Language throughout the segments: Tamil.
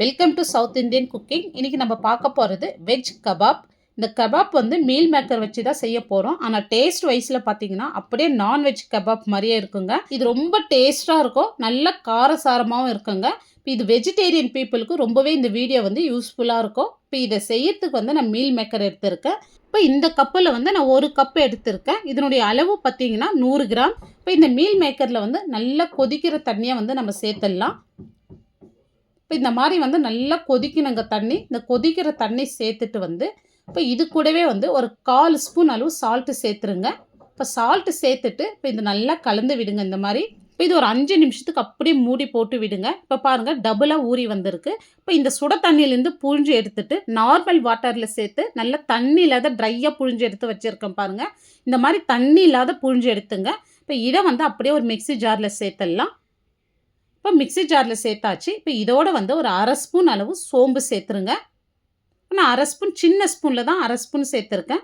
Welcome to South Indian cooking இன்றைக்கி நம்ம பார்க்க போகிறது வெஜ் கபாப் இந்த கபாப் வந்து மீல் மேக்கர் வச்சு தான் செய்ய போகிறோம் ஆனால் டேஸ்ட் வைஸில் பார்த்தீங்கன்னா அப்படியே நான்வெஜ் கபாப் மாதிரியே இருக்குங்க. இது ரொம்ப டேஸ்ட்டாக இருக்கும். நல்ல காரசாரமாகவும் இருக்குங்க. இப்போ இது வெஜிடேரியன் பீப்புளுக்கு ரொம்பவே இந்த வீடியோ வந்து யூஸ்ஃபுல்லாக இருக்கும். இப்போ இதை செய்யறதுக்கு வந்து நான் மீல் மேக்கர் எடுத்திருக்கேன். இப்போ இந்த கப்பில் வந்து நான் ஒரு கப் எடுத்திருக்கேன். இதனுடைய அளவு பார்த்தீங்கன்னா நூறு கிராம். இப்போ இந்த மீல் மேக்கரில் வந்து நல்லா கொதிக்கிற தண்ணியை வந்து நம்ம சேர்த்துடலாம். இப்போ இந்த மாதிரி வந்து நல்லா கொதிக்கணுங்க தண்ணி. இந்த கொதிக்கிற தண்ணி சேர்த்துட்டு வந்து இப்போ இது கூடவே வந்து ஒரு கால் ஸ்பூன் அளவு சால்ட்டு சேர்த்துருங்க. இப்போ சால்ட்டு சேர்த்துட்டு இப்போ இது நல்லா கலந்து விடுங்க இந்த மாதிரி. இப்போ இது ஒரு அஞ்சு நிமிஷத்துக்கு அப்படியே மூடி போட்டு விடுங்க. இப்போ பாருங்கள் டபுளாக ஊறி வந்திருக்கு. இப்போ இந்த சுட தண்ணியிலேருந்து புழிஞ்சு எடுத்துட்டு நார்மல் வாட்டரில் சேர்த்து நல்லா தண்ணி இல்லாத ட்ரையாக புழிஞ்சு எடுத்து வச்சுருக்கேன் பாருங்கள் இந்த மாதிரி தண்ணி இல்லாத புழிஞ்சு எடுத்துங்க. இப்போ இதை வந்து அப்படியே ஒரு மிக்ஸி ஜாரில் சேர்த்துடலாம். இப்போ மிக்ஸி ஜாரில் சேர்த்தாச்சு. இப்போ இதோடு வந்து ஒரு அரை ஸ்பூன் அளவு சோம்பு சேர்த்துருங்க. நான் அரை ஸ்பூன் சின்ன ஸ்பூனில் தான் அரை ஸ்பூன் சேர்த்துருக்கேன்.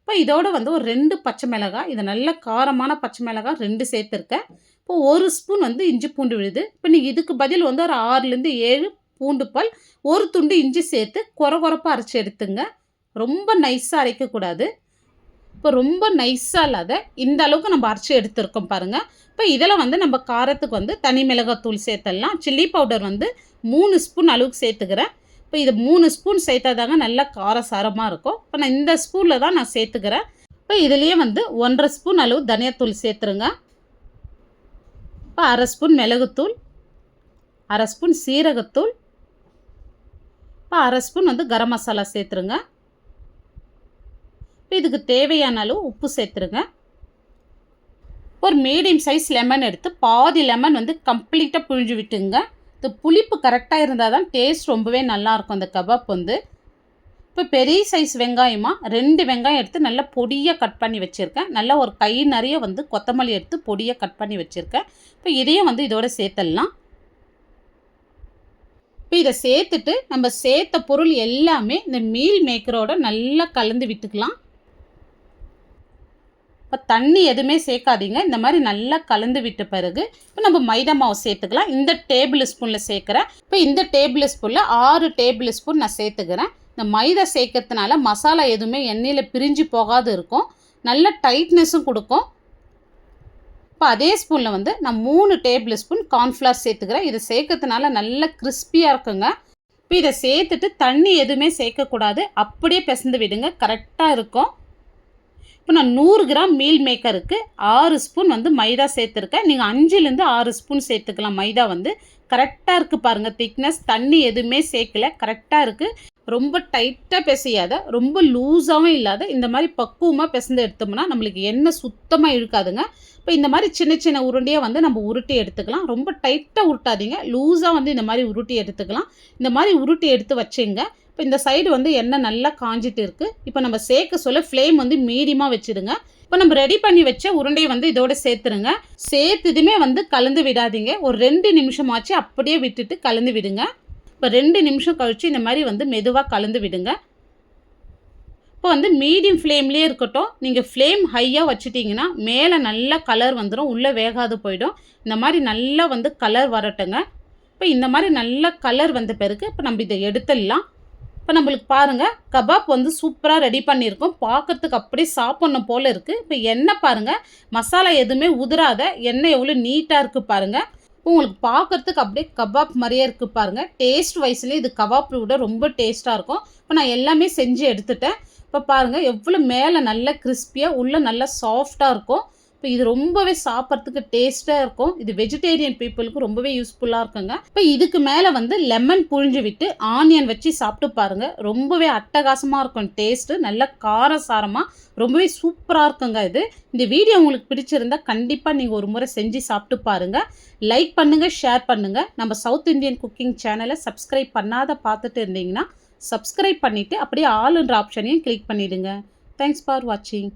இப்போ இதோடு வந்து ஒரு ரெண்டு பச்சை மிளகாய் இது நல்ல காரமான பச்சை மிளகாய் ரெண்டு சேர்த்துருக்கேன். இப்போ ஒரு ஸ்பூன் வந்து இஞ்சி பூண்டு விழுது. இப்போ நீங்கள் இதுக்கு பதில் வந்து ஒரு ஆறுலேருந்து ஏழு பூண்டு பால் ஒரு துண்டு இஞ்சி சேர்த்து குறை குறப்பாக அரைச்சி எடுத்துங்க. ரொம்ப நைஸாக அரைக்கக்கூடாது. இப்போ ரொம்ப நைஸாக இல்லாத இந்த அளவுக்கு நம்ம அரைச்சி எடுத்துருக்கோம் பாருங்கள் இப்போ இதில் வந்து நம்ம காரத்துக்கு வந்து தனி மிளகாத்தூள் சேர்த்துடலாம். சில்லி பவுடர் வந்து மூணு ஸ்பூன் அளவுக்கு சேர்த்துக்கிறேன். இப்போ இது மூணு ஸ்பூன் சேர்த்தாதாங்க நல்லா காரசாரமாக இருக்கும். இப்போ நான் இந்த ஸ்பூனில் தான் நான் சேர்த்துக்கிறேன். இப்போ இதுலேயே வந்து ஒன்றரை ஸ்பூன் அளவு தனியாத்தூள் சேர்த்துருங்க. இப்போ அரை ஸ்பூன் மிளகுத்தூள் அரை ஸ்பூன் சீரகத்தூள் இப்போ அரை ஸ்பூன் வந்து கரம் மசாலா சேர்த்துருங்க. இப்போ இதுக்கு தேவையான அளவு உப்பு சேர்த்துருங்க. ஒரு மீடியம் சைஸ் லெமன் எடுத்து பாதி லெமன் வந்து கம்ப்ளீட்டாக புழிஞ்சு விட்டுங்க. இந்த புளிப்பு கரெக்டாக இருந்தால் தான் டேஸ்ட் ரொம்பவே நல்லாயிருக்கும் அந்த கபாப் வந்து. இப்போ பெரிய சைஸ் வெங்காயமாக ரெண்டு வெங்காயம் எடுத்து நல்லா பொடியாக கட் பண்ணி வச்சுருக்கேன். நல்லா ஒரு கை நிறைய வந்து கொத்தமல்லி எடுத்து பொடியாக கட் பண்ணி வச்சுருக்கேன். இப்போ இதையும் வந்து இதோட சேர்த்துடலாம். இப்போ இதை சேர்த்துட்டு நம்ம சேர்த்த பொருள் எல்லாமே இந்த மீல் மேக்கரோட நல்லா கலந்து விட்டுக்கலாம். இப்போ தண்ணி எதுவுமே சேர்க்காதீங்க. இந்த மாதிரி நல்லா கலந்து விட்ட பிறகு இப்போ நம்ம மைதா மாவு சேர்த்துக்கலாம். இந்த டேபிள் ஸ்பூனில் சேர்க்குறேன் இப்போ இந்த டேபிள் ஸ்பூனில் ஆறு டேபிள் ஸ்பூன் நான் சேர்த்துக்கிறேன். இந்த மைதா சேர்க்கறதுனால மசாலா எதுவுமே எண்ணெயில் பிரிஞ்சு போகாது இருக்கும். நல்ல டைட்னஸும் கொடுக்கும். இப்போ அதே ஸ்பூனில் வந்து நான் மூணு டேபிள் ஸ்பூன் கார்ன்ஃப்ளவர் சேர்த்துக்கிறேன். இதை சேர்க்கறதுனால நல்லா கிறிஸ்பியாக இருக்குங்க. இப்போ இதை சேர்த்துட்டு தண்ணி எதுவுமே சேர்க்கக்கூடாது. அப்படியே பிசைந்து விடுங்க. கரெக்டாக இருக்கும். இப்போ நான் நூறு கிராம் மீல் மேக்கருக்கு ஆறு ஸ்பூன் வந்து மைதா சேர்த்துருக்கேன். நீங்கள் அஞ்சுலேருந்து ஆறு ஸ்பூன் சேர்த்துக்கலாம். மைதா வந்து கரெக்டாக இருக்குது பாருங்கள் திக்னஸ் தண்ணி எதுவுமே சேர்க்கல. கரெக்டாக இருக்குது ரொம்ப டைட்டாக பிசையாத ரொம்ப லூஸாகவும் இல்லாத இந்த மாதிரி பக்குவமாக பிசைந்து எடுத்தோம்னா நம்மளுக்கு எண்ணெய் சுத்தமாக இழுக்காதுங்க. இப்போ இந்த மாதிரி சின்ன சின்ன உருண்டையாக வந்து நம்ம உருட்டி எடுத்துக்கலாம். ரொம்ப டைட்டாக உருட்டாதீங்க. லூஸாக வந்து இந்த மாதிரி உருட்டி எடுத்துக்கலாம். இந்த மாதிரி உருட்டி எடுத்து வச்சுங்க. இப்போ இந்த சைடு வந்து எண்ணெய் நல்லா காஞ்சிட்டு இருக்குது இப்போ நம்ம சேர்க்க சொல்ல ஃப்ளேம் வந்து மீடியமாக வச்சுடுங்க. இப்போ நம்ம ரெடி பண்ணி வச்ச உருண்டையை வந்து இதோட சேர்த்துருங்க. சேர்த்துதுமே வந்து கலந்து விடாதீங்க. ஒரு ரெண்டு நிமிஷமாச்சு அப்படியே விட்டுட்டு கலந்து விடுங்க. இப்போ ரெண்டு நிமிஷம் கழித்து இந்த மாதிரி வந்து மெதுவாக கலந்து விடுங்க. இப்போ வந்து மீடியம் ஃப்ளேம்லேயே இருக்கட்டும். நீங்கள் ஃப்ளேம் ஹையாக வச்சுட்டிங்கன்னா மேலே நல்லா கலர் வந்துடும் உள்ளே வேகாது போயிடும். இந்த மாதிரி நல்லா வந்து கலர் வரட்டுங்க. இப்போ இந்த மாதிரி நல்லா கலர் வந்த பிறகு இப்போ நம்ம இதை எடுத்துடலாம். இப்போ நம்மளுக்கு பாருங்கள் கபாப் வந்து சூப்பராக ரெடி பண்ணியிருக்கோம். பார்க்குறதுக்கு அப்படியே சாப்பிட்ணும் போல் இருக்குது இப்போ எண்ணெய் பாருங்கள் மசாலா எதுவுமே உதிராத எண்ணெய் எவ்வளோ நீட்டாக இருக்குது பாருங்கள் உங்களுக்கு பார்க்குறதுக்கு அப்படியே கபாப் மாதிரியே இருக்குது பாருங்கள் டேஸ்ட் வைஸ்லேயே இது கபாப் விட ரொம்ப டேஸ்ட்டாக இருக்கும். இப்போ நான் எல்லாமே செஞ்சு எடுத்துட்டேன். இப்போ பாருங்கள் எவ்வளோ மேலே நல்லா கிறிஸ்பியாக உள்ளே நல்லா சாஃப்டாக இருக்கும். இப்போ இது ரொம்பவே சாப்பிட்றதுக்கு டேஸ்ட்டாக இருக்கும். இது வெஜிடேரியன் பீப்புளுக்கு ரொம்பவே யூஸ்ஃபுல்லாக இருக்குங்க. இப்போ இதுக்கு மேலே வந்து லெமன் புழிஞ்சு விட்டு ஆனியன் வச்சு சாப்பிட்டு பாருங்கள் ரொம்பவே அட்டகாசமாக இருக்கும் டேஸ்ட்டு நல்ல காரசாரமாக ரொம்பவே சூப்பராக இருக்குங்க இது. இந்த வீடியோ உங்களுக்கு பிடிச்சிருந்தா கண்டிப்பாக நீங்கள் ஒரு முறை செஞ்சு சாப்பிட்டு பாருங்கள் லைக் பண்ணுங்கள் ஷேர் பண்ணுங்கள் நம்ம சவுத் இந்தியன் குக்கிங் சேனலை சப்ஸ்கிரைப் பண்ணாத பார்த்துட்டு இருந்தீங்கன்னா சப்ஸ்கிரைப் பண்ணிவிட்டு அப்படியே ஆளுன்ற ஆப்ஷனையும் கிளிக் பண்ணிவிடுங்க தேங்க்ஸ் ஃபார் வாட்சிங்